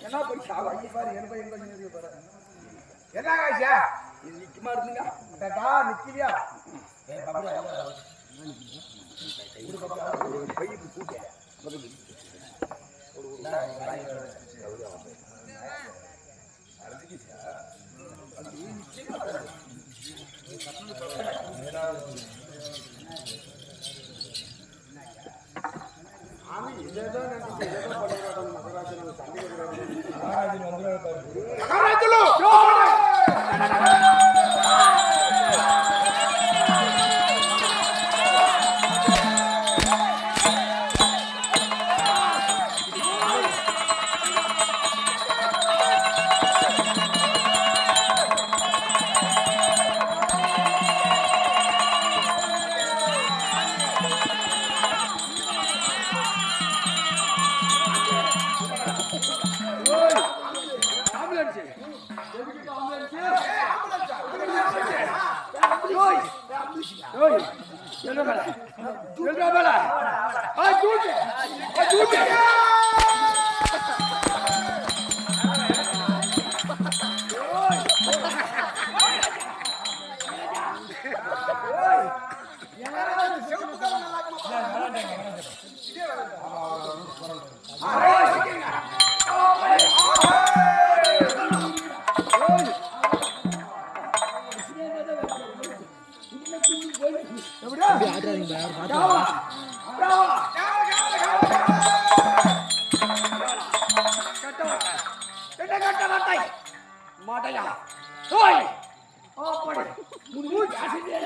என்ன பண்ணி சாவா பாரு எண்பது எண்பது பாரு என்ன ஆச்சா இது? நிச்சயமா இருந்துங்க நிச்சயா நிக்கிறியா ஓய் என்ன மேல என்ன மேல ஆ ஜூட் ஆ ஜூட் என்ன கட்ட வார்த்தை மாட்டையா ஓய் அப்படி முன்னு காசிதே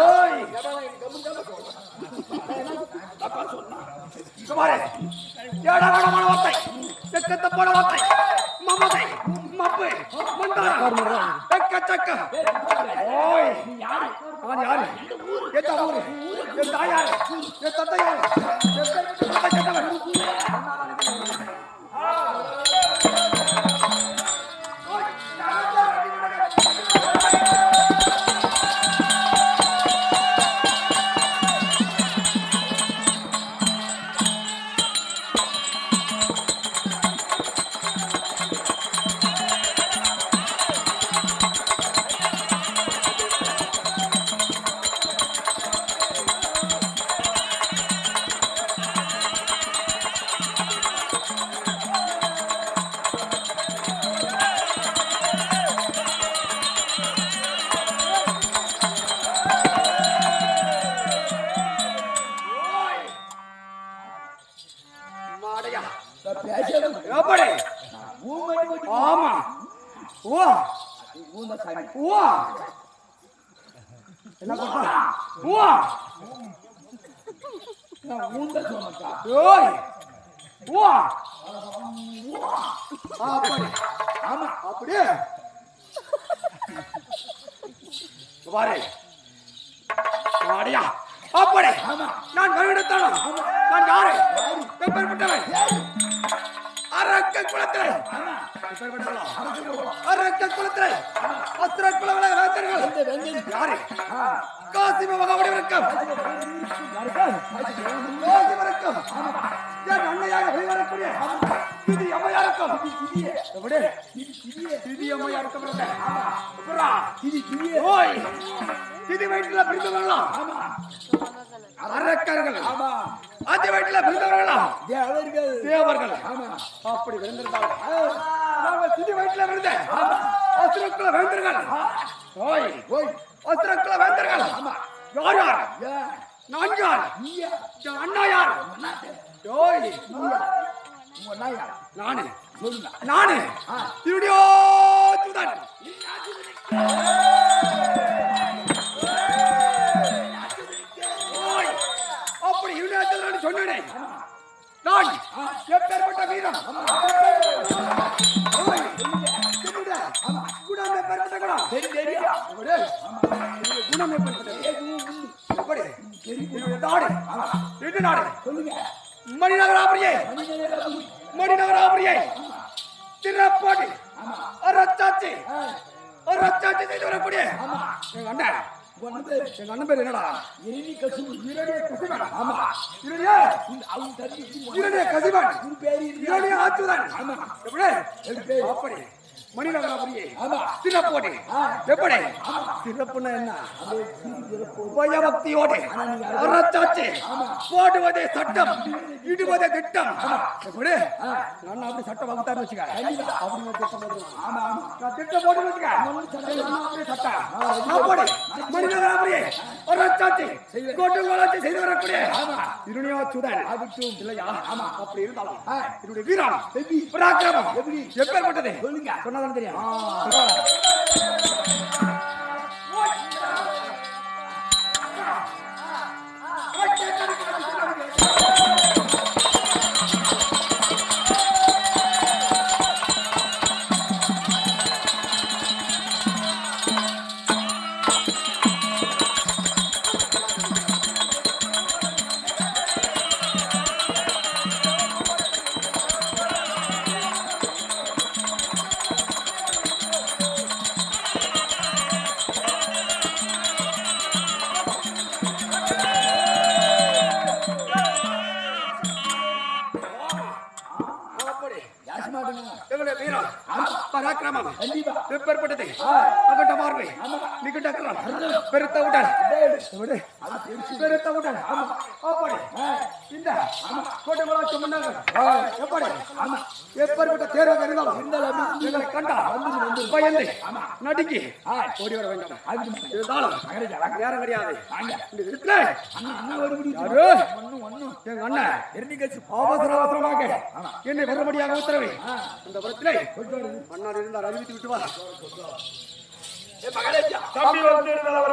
ஓய் சுமாரே ஏடாகடமான வார்த்தை செக்கத்த மமதை மப்பு மந்தார எப்படி ஆமா. ஓ. ஓ. என்ன பண்ற? ஓ. ஓய் ஓ. அப்படி. ஆமா அப்படியே. பாரு மாடையா அப்படி. நான் வருடத்தான நான் யாரு? எப்பேற்பட்டவன் அரக்க குலத்திலே. அரக்க குலத்திலே. அசுர குலவள வேந்தர்கள் யாரு? காசிம மகாவடிவருக்கம் காசிமருக்கம் என் அன்னையாக வெளிவரக்கூடிய திதி அம்மையாருக்கும் எப்படி திதி அம்மையாருக்கும் ஓய். திதி வயிற்றுல பிரிந்தவர்களா? அரக்கர்கள். ஆதி வயிற்றுல பிரிந்தவர்களா? தேவர்கள். அப்படி விழுந்திருந்தாங்க நாங்கள் திதி வயிற்றுல விழுந்த அசுரக்குல வேந்தர்கள். ஓய். ஓய். அசுரக்குல வேந்தர்கள். யார் யார்? நான் யார்? அண்ணா யார்? ஓய். நானு. நானு. இவடியோ சுதான் நான் எப்பேற்பட்ட வீரம் குணம் எப்பேற்பட்ட குணம்? குணம்? என்னுடைய நாடு நாடு மணிநகராபுரியே மணிநகராபுரியே திறப்பாடி அரச்சாச்சி அரச்சாச்சி செய்து வரக்கூடிய எங்க அண்ணன் எங்க அண்ணன் பேர் என்னடா? இரணி கசுபு இரணிய கசிவன் ஆமா. இரணிய அவன் தம்பி இரணிய கசிவன் உன் பேரு ஆச்சுதான் ஆமா. எப்படி? எப்படி? அப்படி மணிநகராபுரி. சிறப்போடு. எப்படி? சிறப்புன்னா என்ன? பயபக்தியோடு அறச்சாட்சி போடுவதே சட்டம். இடுவதே திட்டம். எப்படி? நான் அப்படி சட்டம் வகுத்தாரு வச்சுக்க அப்படி ஒரு திட்டம் போடுவேன். ஆமா ஆமா. நான் திட்டம் போட்டு வச்சுக்க நான் அப்படி சட்டம். சாப்பாடு. மனிதனாபுரி அறச்சாட்சி கோட்டு கோலாட்சி செய்து வரக்கூடிய இருணியா சுதன் அதுக்கு இல்லையா? ஆமா. அப்படி இருந்தாலும். என்னுடைய வீரம் பராக்கிரமம். எப்படி? எப்பேற்பட்டது? சொல்லுங்க. சொன்னதானே தெரியும்? வீரம் பராக்கிரமம். கண்டிப்பா. எப்பேற்பட்டது அகண்ட பார்வை. நிகண்ட எப்படி? உடல் அப்படி இந்த. கோட்டை கோலாட்சி மன்னர்கள் எப்படி? எப்பேற்பட்ட தேர்வாக இருந்தாலும் எங்களை கண்டா. பயந்து நடுங்கி ஓடி வர வேண்டும். இருந்தாலும் நேரம் கிடையாது இந்த இடத்துல யாரு? எங்க அண்ணன் அவசர அவசரமாக. என்னை வரும்படியாக உத்தரவு. இந்த புறத்திலே. மன்னர் இருந்தார். அறிவித்து விட்டு வா. தம்பி வந்து வர